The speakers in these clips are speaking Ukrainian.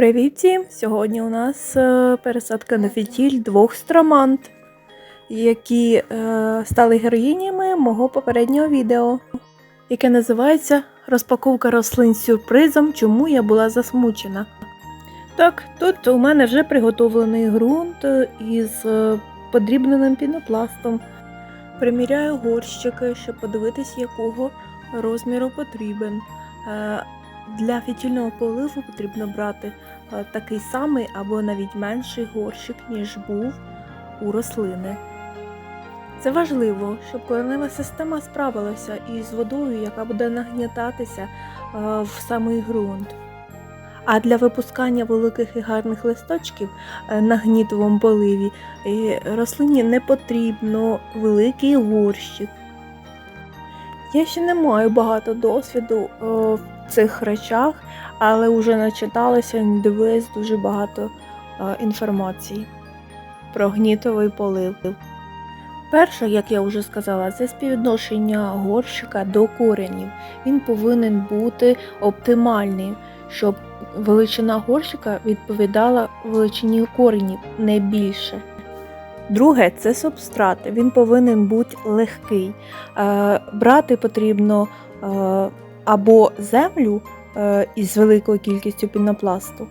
Привіт! Сьогодні у нас е, пересадка на фітіль двох стромант, які е, стали героїнями мого попереднього відео, яке називається Розпаковка рослин з сюрпризом, чому я була засмучена. Так, тут у мене вже приготовлений ґрунт е, із подрібненим пінопластом. Приміряю горщики, щоб подивитись, якого розміру потрібен. Е, Для фітільного поливу потрібно брати е, такий самий або навіть менший горщик, ніж був у рослини. Це важливо, щоб коренева система справилася із водою, яка буде нагнітатися е, в самий ґрунт. А для випускання великих і гарних листочків е, на гнітовому поливі е, рослині не потрібно великий горщик. Я ще не маю багато досвіду е, в цих речах, але вже начиталася і дивилась дуже багато інформації про гнітовий полив. Перше, як я вже сказала, це співвідношення горщика до коренів. Він повинен бути оптимальний, щоб величина горщика відповідала величині коренів, не більше. Друге це субстрат. Він повинен бути легкий. Е, брати потрібно е, або землю е, із великою кількістю пінопласту,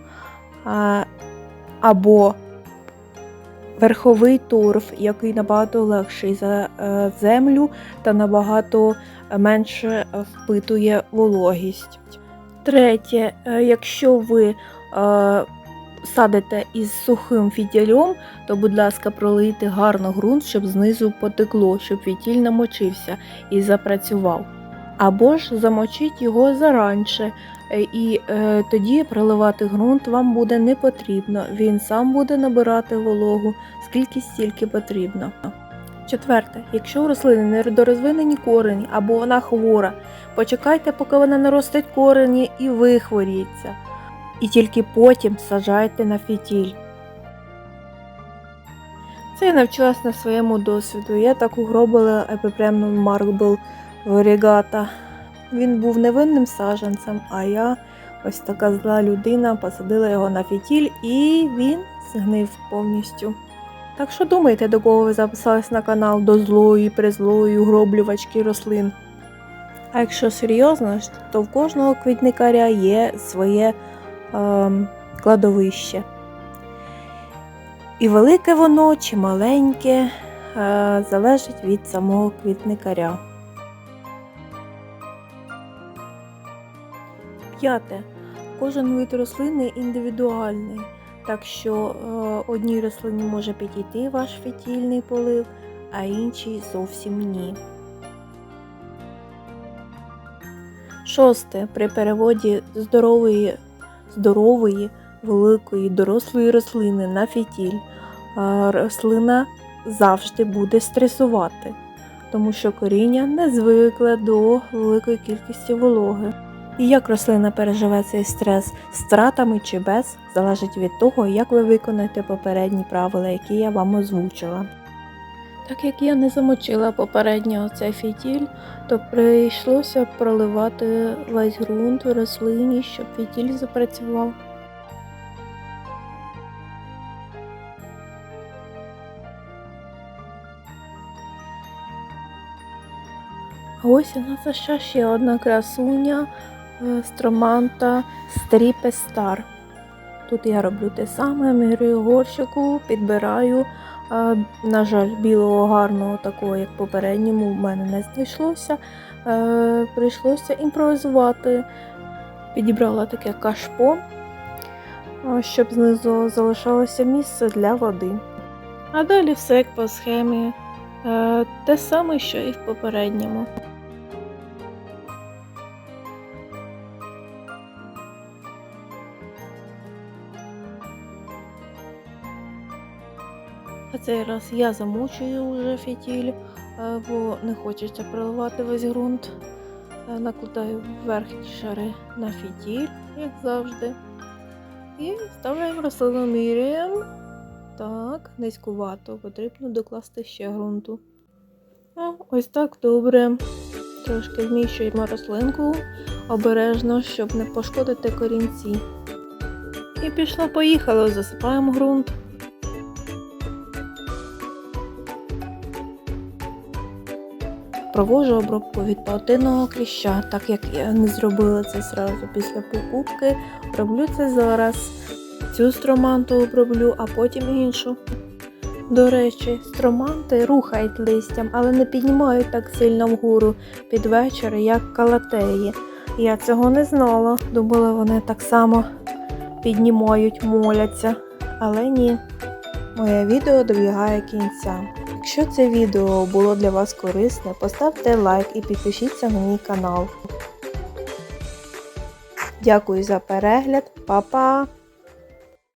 або верховий торф, який набагато легший за землю та набагато менше впитує вологість. Третє, е, якщо ви е, садите із сухим фітільом, то, будь ласка, пролийте гарно ґрунт, щоб знизу потекло, щоб фітіль намочився і запрацював. Або ж замочіть його заранше, е, і е, тоді проливати ґрунт вам буде не потрібно. Він сам буде набирати вологу, скільки стільки потрібно. Четверте, якщо у рослини недорозвинені корені або вона хвора, почекайте, поки вона наростить корені і вихворіється. І тільки потім саджайте на фітіль. Це я навчилась на своєму досвіду. Я так угробила епіпремну Маркбл Варігата. Він був невинним саджанцем, а я, ось така зла людина, посадила його на фітіль і він згнив повністю. Так що думайте, до кого ви записались на канал до злої, призлої, угроблювачки рослин. А якщо серйозно, то в кожного квітникаря є своє ем, кладовище. І велике воно чи маленьке е, залежить від самого квітникаря. П'яте. Кожен вид рослини індивідуальний, так що е, одній рослині може підійти ваш фітільний полив, а іншій зовсім ні. Шосте. При переводі здорової, здорової, великої, дорослої рослини на фітіль е, рослина завжди буде стресувати, тому що коріння не звикле до великої кількості вологи. І як рослина переживе цей стрес з втратами чи без, залежить від того, як ви виконаєте попередні правила, які я вам озвучила. Так як я не замочила попередньо цей фітіль, то прийшлося проливати весь ґрунт у рослині, щоб фітіль запрацював. А ось у нас ще ще одна красуня строманта Стріпе Стар. Тут я роблю те саме, мірюю горщику, підбираю. На жаль, білого гарного, такого, як попередньому, в мене не знайшлося. Е, прийшлося імпровізувати. Підібрала таке кашпо, щоб знизу залишалося місце для води. А далі все як по схемі. Е, те саме, що і в попередньому. А цей раз я замучую вже фітіль, е, бо не хочеться проливати весь ґрунт. Е, Накладаю верхні шари на фітіль, як завжди. І вставляємо рослину міряємо Так, низькувато, потрібно докласти ще ґрунту. О, ось так добре. Трошки зміщуємо рослинку обережно, щоб не пошкодити корінці. І пішло, поїхало, засипаємо ґрунт. Провожу обробку від паутинного кліща, так як я не зробила це зразу після покупки. Роблю це зараз. Цю строманту оброблю, а потім іншу. До речі, строманти рухають листям, але не піднімають так сильно вгору під вечір, як калатеї. Я цього не знала. Думала, вони так само піднімають, моляться. Але ні. Моє відео добігає кінця. Якщо це відео було для вас корисне, поставте лайк і підпишіться на мій канал. Дякую за перегляд, Па-па!